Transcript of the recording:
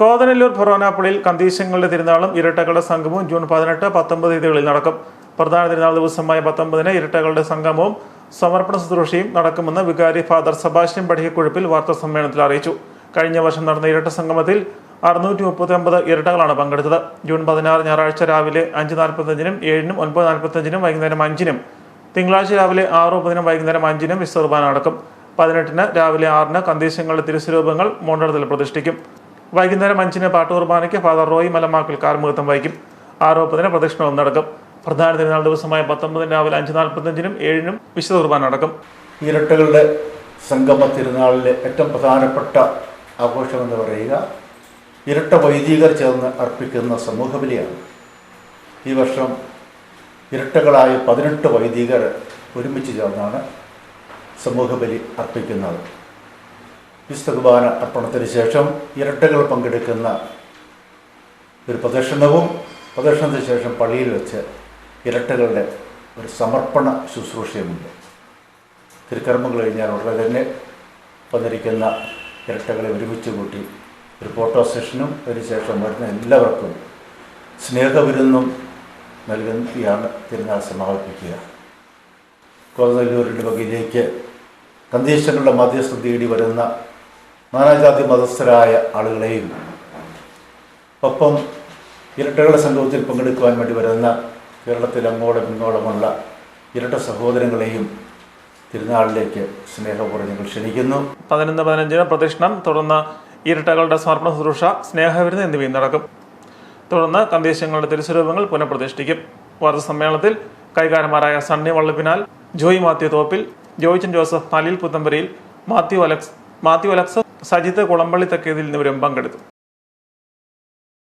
കോതനല്ലൂർ ഫൊറോനാപ്പുളിയിൽ കന്തീശങ്ങളുടെ തിരുനാളും ഇരട്ടകളുടെ സംഗമവും ജൂൺ പതിനെട്ട് പത്തൊമ്പത് തീയതികളിൽ നടക്കും. പ്രധാന തിരുനാൾ ദിവസമായ പത്തൊമ്പതിന് ഇരട്ടകളുടെ സംഗമവും സമർപ്പണ ശുശ്രൂഷയും നടക്കുമെന്ന് വികാരി ഫാദർ സബാഷ്യൻ പഠിക്കക്കുഴുപ്പിൽ വാർത്താ സമ്മേളനത്തിൽ അറിയിച്ചു. കഴിഞ്ഞ വർഷം നടന്ന ഇരട്ട സംഗമത്തിൽ അറുന്നൂറ്റി മുപ്പത്തി ഒമ്പത് ഇരട്ടകളാണ് പങ്കെടുത്തത്. ജൂൺ പതിനാറ് ഞായറാഴ്ച രാവിലെ അഞ്ച് നാൽപ്പത്തഞ്ചിനും ഏഴിനും ഒൻപത് നാൽപ്പത്തഞ്ചിനും വൈകുന്നേരം അഞ്ചിനും തിങ്കളാഴ്ച രാവിലെ ആറ് മുപ്പതിനും വൈകുന്നേരം അഞ്ചിനും വിശ്വകുർബാന നടക്കും. പതിനെട്ടിന് രാവിലെ ആറിന് കന്തീശങ്ങളുടെ തിരുസ്വരൂപങ്ങൾ മോണ്ടടത്തിൽ പ്രതിഷ്ഠിക്കും. വൈകുന്നേരം അഞ്ചിന് പാട്ടുകുർബാനയ്ക്ക് ഫാദർ റോയി മലമാക്കൽ കാർമുഖത്വം വഹിക്കും ആറ് മുപ്പതിന് പ്രദക്ഷിണവും നടക്കും. പ്രധാന തിരുനാൾ ദിവസമായ പത്തൊമ്പതിന് രാവിലെ അഞ്ച് നാൽപ്പത്തഞ്ചിനും ഏഴിനും വിശുദ്ധ കുർബാന നടക്കും. ഇരട്ടകളുടെ സംഗമ തിരുനാളിലെ ഏറ്റവും പ്രധാനപ്പെട്ട ആഘോഷം എന്ന് പറയുക ഇരട്ട വൈദികർ ചേർന്ന് അർപ്പിക്കുന്ന സമൂഹബലിയാണ്. ഈ വർഷം ഇരട്ടകളായ പതിനെട്ട് വൈദികർ ഒരുമിച്ച് ചേർന്നാണ് സമൂഹബലി അർപ്പിക്കുന്നത്. വിശുദ്ധ കുർബാന അർപ്പണത്തിന് ശേഷം ഇരട്ടകൾ പങ്കെടുക്കുന്ന ഒരു പ്രദർശനവും പ്രദർശനത്തിന് ശേഷം പള്ളിയിൽ വെച്ച് ഇരട്ടകളുടെ ഒരു സമർപ്പണ ശുശ്രൂഷയുമുണ്ട്. തിരുക്കർമ്മങ്ങൾ കഴിഞ്ഞാൽ ഉടനെ തന്നെ വന്നിരിക്കുന്ന ഇരട്ടകളെ ഒരുമിച്ച് കൂട്ടി ഒരു ഫോട്ടോ സെഷനും അതിനുശേഷം വരുന്ന എല്ലാവർക്കും സ്നേഹവിരുന്നും നൽകുകയാണ് തിരുനാൾ സമാപിപ്പിക്കുക കോതല്ലൂരിന്റെ വകയിലേക്ക് കന്തീശങ്ങളുടെ മധ്യസ്ഥ തേടി വരുന്ന നാനാജാതി മതസ്ഥരായ ആളുകളെയും ഒപ്പം ഇരട്ടകളുടെ സംഗമത്തിൽ പങ്കെടുക്കുവാൻ വേണ്ടി വരുന്ന കേരളത്തിൽ അങ്ങോളം ഇങ്ങോളമുള്ള ഇരട്ട സഹോദരങ്ങളെയും തിരുനാളിലേക്ക് സ്നേഹപൂർവം ഞങ്ങൾ ക്ഷണിക്കുന്നു. പതിനൊന്ന് പതിനഞ്ചിന് പ്രദക്ഷിണം തുടർന്ന് ഇരട്ടകളുടെ സമർപ്പണ ശുശ്രൂഷ സ്നേഹവിരുന്ന് എന്നിവയും നടക്കും. തുടർന്ന് കന്തേശങ്ങളുടെ തിരുസ്വരൂപങ്ങൾ പുനഃപ്രതിഷ്ഠിക്കും. വാർത്താ സമ്മേളനത്തിൽ കൈകാരന്മാരായ സണ്ണി വള്ളപ്പിനാൽ ജോയി മാത്യു തോപ്പിൽ ജോയിച്ചൻ ജോസഫ് പലിൽ പുത്തമ്പരിയിൽ മാത്യു അലക്സ് മാത്യു അലക്സ് സജിത്ത് കുളമ്പള്ളി തക്കേതിൽ എന്നിവരും പങ്കെടുത്തു.